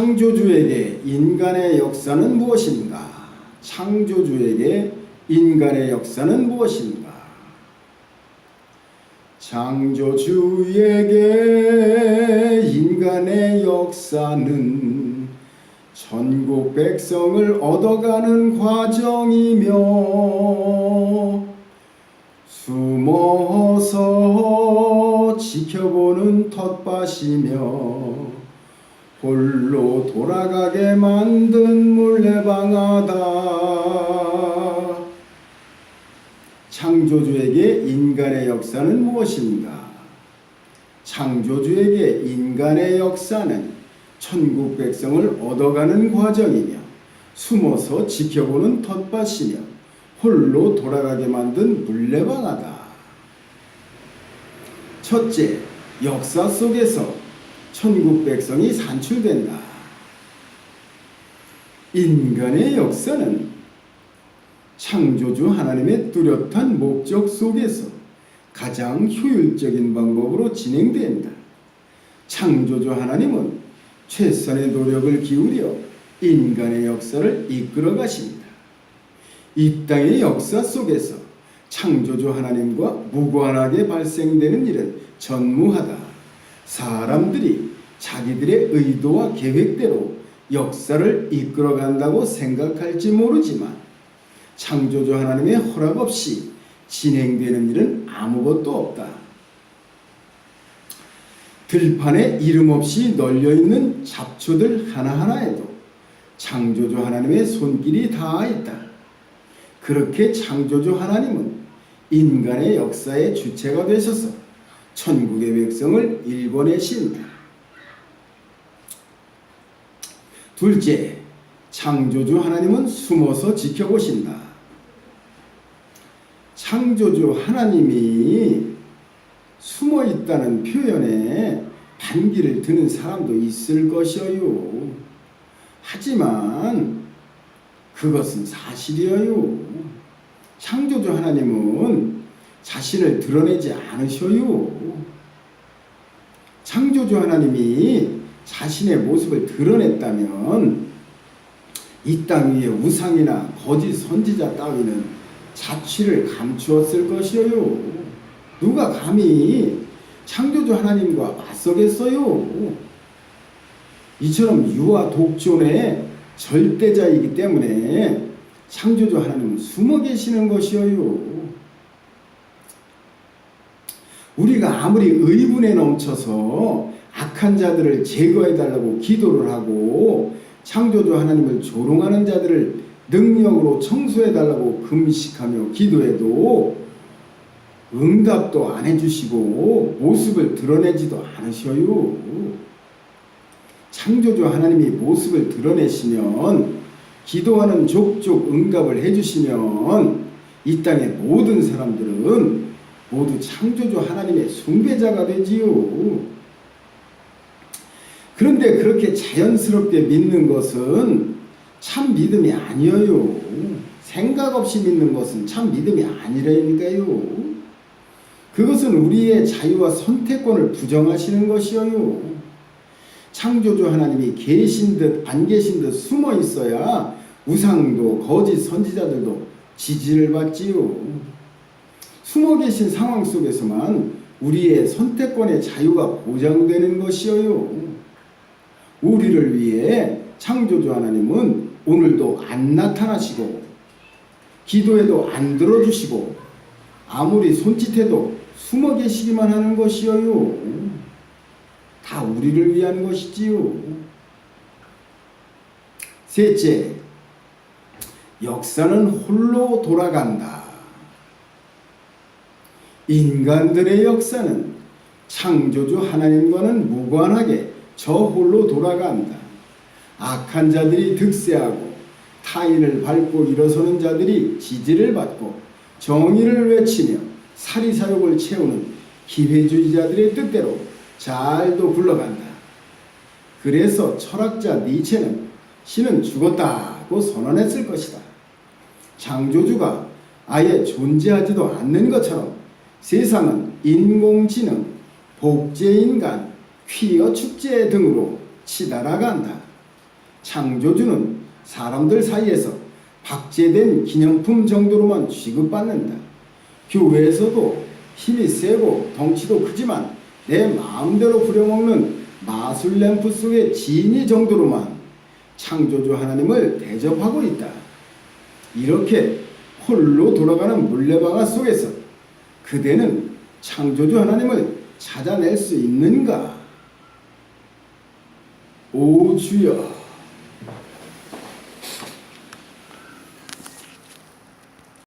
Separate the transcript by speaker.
Speaker 1: 창조주에게 인간의 역사는 무엇인가? 창조주에게 인간의 역사는 무엇인가? 창조주에게 인간의 역사는 전국 백성을 얻어가는 과정이며 숨어서 지켜보는 텃밭이며 홀로 돌아가게 만든 물레방아다. 창조주에게 인간의 역사는 무엇인가? 창조주에게 인간의 역사는 천국 백성을 얻어가는 과정이며 숨어서 지켜보는 텃밭이며 홀로 돌아가게 만든 물레방아다. 첫째, 역사 속에서 천국 백성이 산출된다. 인간의 역사는 창조주 하나님의 뚜렷한 목적 속에서 가장 효율적인 방법으로 진행된다. 창조주 하나님은 최선의 노력을 기울여 인간의 역사를 이끌어 가십니다. 이 땅의 역사 속에서 창조주 하나님과 무관하게 발생되는 일은 전무하다. 사람들이 자기들의 의도와 계획대로 역사를 이끌어 간다고 생각할지 모르지만 창조주 하나님의 허락 없이 진행되는 일은 아무것도 없다. 들판에 이름 없이 널려 있는 잡초들 하나하나에도 창조주 하나님의 손길이 닿아 있다. 그렇게 창조주 하나님은 인간의 역사의 주체가 되셔서 천국의 백성을 일궈내신다. 둘째, 창조주 하나님은 숨어서 지켜보신다. 창조주 하나님이 숨어 있다는 표현에 반기를 드는 사람도 있을 것이어요. 하지만 그것은 사실이어요. 창조주 하나님은 자신을 드러내지 않으셔요. 창조주 하나님이 자신의 모습을 드러냈다면 이 땅 위에 우상이나 거짓 선지자 따위는 자취를 감추었을 것이어요. 누가 감히 창조주 하나님과 맞서겠어요? 이처럼 유아 독존의 절대자이기 때문에 창조주 하나님은 숨어 계시는 것이어요. 우리가 아무리 의분에 넘쳐서 악한 자들을 제거해 달라고 기도를 하고 창조주 하나님을 조롱하는 자들을 능력으로 청소해 달라고 금식하며 기도해도 응답도 안 해주시고 모습을 드러내지도 않으셔요. 창조주 하나님이 모습을 드러내시면 기도하는 족족 응답을 해주시면 이 땅의 모든 사람들은 모두 창조주 하나님의 숭배자가 되지요. 그런데 그렇게 자연스럽게 믿는 것은 참 믿음이 아니에요. 생각 없이 믿는 것은 참 믿음이 아니라니까요. 그것은 우리의 자유와 선택권을 부정하시는 것이에요. 창조주 하나님이 계신 듯 안 계신 듯 숨어 있어야 우상도 거짓 선지자들도 지지를 받지요. 숨어 계신 상황 속에서만 우리의 선택권의 자유가 보장되는 것이에요. 우리를 위해 창조주 하나님은 오늘도 안 나타나시고 기도해도 안 들어주시고 아무리 손짓해도 숨어 계시기만 하는 것이에요. 다 우리를 위한 것이지요. 셋째, 역사는 홀로 돌아간다. 인간들의 역사는 창조주 하나님과는 무관하게 저 홀로 돌아간다. 악한 자들이 득세하고 타인을 밟고 일어서는 자들이 지지를 받고 정의를 외치며 사리사욕을 채우는 기회주의자들의 뜻대로 잘도 굴러간다. 그래서 철학자 니체는 신은 죽었다고 선언했을 것이다. 창조주가 아예 존재하지도 않는 것처럼 세상은 인공지능, 복제인간, 퀴어 축제 등으로 치달아간다. 창조주는 사람들 사이에서 박제된 기념품 정도로만 취급받는다. 교회에서도 힘이 세고 덩치도 크지만 내 마음대로 부려먹는 마술 램프 속의 지니 정도로만 창조주 하나님을 대접하고 있다. 이렇게 홀로 돌아가는 물레방아 속에서 그대는 창조주 하나님을 찾아낼 수 있는가? 오 주여